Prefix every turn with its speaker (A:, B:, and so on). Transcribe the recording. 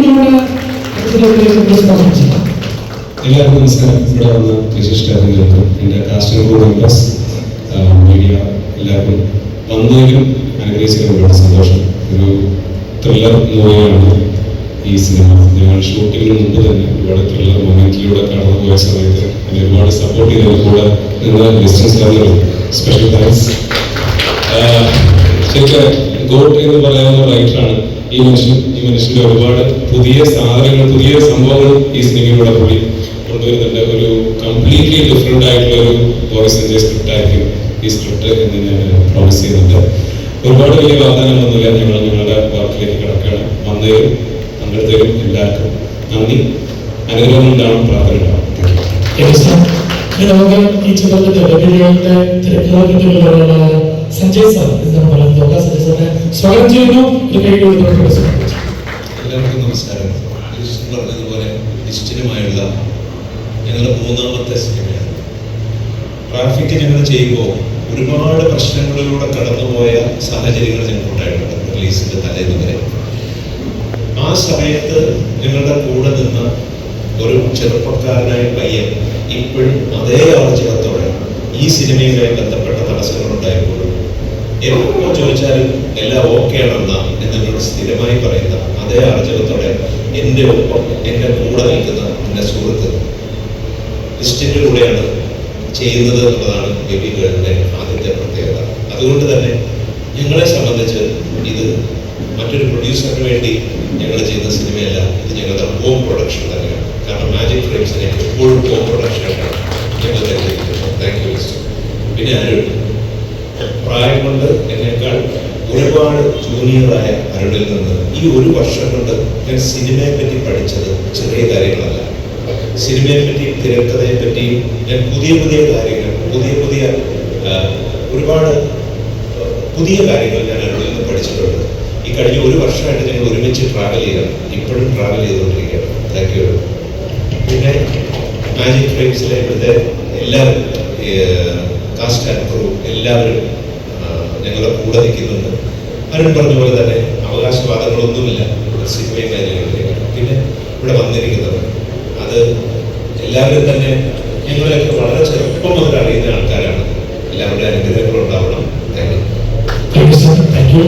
A: എല്ലാവർക്കും നമസ്കാരം. ഇവിടെ വന്ന വിശിഷ്ട അതിഥികൾക്കും എന്റെ കാസ്റ്റിംഗ് ബോർഡ് മെമ്പേഴ്സ് മീഡിയ എല്ലാവർക്കും വന്നതിലും അനുഗ്രഹിച്ചതിലും ഒരുപാട് സന്തോഷം. ഒരു ത്രില്ലർ മൂവിയാണ് ഈ സിനിമ ഞങ്ങൾ ഷൂട്ടിങ്ങിന് മുമ്പ് തന്നെ ഒരുപാട് ത്രില്ലർ മൊമെന്റിലൂടെ കടന്നു പോയ സമയത്ത് എന്നെ ഒരുപാട് സപ്പോർട്ട് ചെയ്തതിൽ കൂടെ നിന്ന് ബിസിനസ് ലെവലിൽ സ്പെഷ്യൽ താങ്ക്സ് ശരിക്കും ഗോട്ട് എന്ന് പറയാവുന്ന റൈറ്ററാണ് ഈ മനുഷ്യൻ ഈ മനുഷ്യന്റെ ഒരുപാട് പുതിയ സാധനങ്ങൾ പുതിയ സംഭവങ്ങൾ ഈ സിനിമയിലൂടെ പുള്ളി കൊണ്ടുവരുന്നുണ്ട് ഒരു കംപ്ലീറ്റ്ലി ഡിഫറെന്റ് ആയിട്ടുള്ള ഒരു വോയിസിന്റെ സ്ക്രിപ്റ്റ് ആയിരിക്കും ഈ സ്ക്രിപ്റ്റ് എന്ന് ഞാൻ പ്രോമിസ് ചെയ്യുന്നുണ്ട്. ഒരുപാട് വലിയ വാഗ്ദാനങ്ങളൊന്നുമില്ല. ഞങ്ങൾ ഞങ്ങളുടെ വർക്കിലേക്ക് കിടക്കുകയാണ്. വന്നതിലും പങ്കെടുത്തതിലും എല്ലാവർക്കും നന്ദി. അനുഗ്രഹം ഉണ്ടാവണം പ്രാർത്ഥന
B: ഈ ചിത്രത്തിന്റെ വെല്ലുവിളികളുടെ സഞ്ജയ് സാർ സ്വാഗതം ചെയ്യുന്നു.
C: എല്ലാവർക്കും നമസ്കാരം. പറഞ്ഞതുപോലെ നിശ്ചിതമായുള്ള ഞങ്ങളുടെ മൂന്നാമത്തെ സിനിമയാണ് ട്രാഫിക് ഞങ്ങൾ ചെയ്യുമ്പോൾ ഒരുപാട് പ്രശ്നങ്ങളിലൂടെ കടന്നുപോയ സാഹചര്യങ്ങൾ ഞങ്ങൾക്കുണ്ടായിട്ടുണ്ട്. റിലീസിന്റെ തലേന്ന് വരെ ആ സമയത്ത് ഞങ്ങളുടെ കൂടെ നിന്ന ഒരു ചെറുപ്പക്കാരനായ പയ്യൻ ഇപ്പോഴും അതേ ആർജവത്തോടെ ഈ സിനിമയുമായി ബന്ധപ്പെട്ട തടസ്സങ്ങളുണ്ടായപ്പോഴും എപ്പോൾ ചോദിച്ചാലും എല്ലാം ഓക്കെ ആണെന്ന നിങ്ങൾ സ്ഥിരമായി പറയുന്ന അതേ ആർജവത്തോടെ എന്റെ ഒപ്പം എന്റെ കൂടെ നിൽക്കുന്ന എന്റെ സുഹൃത്ത് ക്രിസ്റ്റിന്റെ കൂടെയാണ് ചെയ്യുന്നത് എന്നുള്ളതാണ് ബേബികളുടെ ആദ്യത്തെ പ്രത്യേകത. അതുകൊണ്ട് തന്നെ ഞങ്ങളെ സംബന്ധിച്ച് ഇത് മറ്റൊരു പ്രൊഡ്യൂസറിന് വേണ്ടി ഞങ്ങൾ ചെയ്യുന്ന സിനിമയല്ല ഇത് ഞങ്ങളുടെ ഹോം പ്രൊഡക്ഷൻ തന്നെയാണ്. കാരണം മാജിക് ഫ്രെയിംസിനെ എപ്പോഴും ഹോം പ്രൊഡക്ഷനായിട്ടാണ് ഞങ്ങൾ തെരഞ്ഞെടുക്കുന്നത്. താങ്ക് യു പിന്നെ അരുൺ പ്രായം കൊണ്ട് എന്നേക്കാൾ ഒരുപാട് ജൂനിയറായ അരുണിൽ നിന്ന് ഈ ഒരു വർഷം കൊണ്ട് ഞാൻ സിനിമയെ പറ്റി പഠിച്ചത് ചെറിയ കാര്യങ്ങളല്ല. സിനിമയെ പറ്റിയും തിരക്കഥയെ പറ്റിയും ഞാൻ പുതിയ പുതിയ കാര്യങ്ങൾ പുതിയ പുതിയ ഒരുപാട് പുതിയ കാര്യങ്ങൾ ഞാൻ അരുണിൽ നിന്ന് പഠിച്ചിട്ടുണ്ട്. ഈ കഴിഞ്ഞ ഒരു വർഷമായിട്ട് ഞങ്ങൾ ഒരുമിച്ച് ട്രാവൽ ചെയ്യണം. ഇപ്പോഴും ട്രാവൽ ചെയ്തുകൊണ്ടിരിക്കുകയാണ്. താങ്ക് യു പിന്നെ മാജിക് ഫ്രെയിംസിലെ ഇവിടുത്തെ എല്ലാവരും കാസ്റ്റ് ആൻഡ് ക്രൂ എല്ലാവരും ഞങ്ങളുടെ കൂടെ നിൽക്കുന്നുണ്ട്. അരുൺ പറഞ്ഞ പോലെ തന്നെ അവകാശവാദങ്ങളൊന്നുമില്ല സിനിമയും കാര്യങ്ങളിലേക്ക്. പിന്നെ ഇവിടെ വന്നിരിക്കുന്നവർ അത് എല്ലാവരും തന്നെ ഞങ്ങളെയൊക്കെ വളരെ ചെറുപ്പം മുതൽ അറിയുന്ന ആൾക്കാരാണ്. എല്ലാവരുടെ അനുഗ്രഹങ്ങളുണ്ടാവണം. Thank you.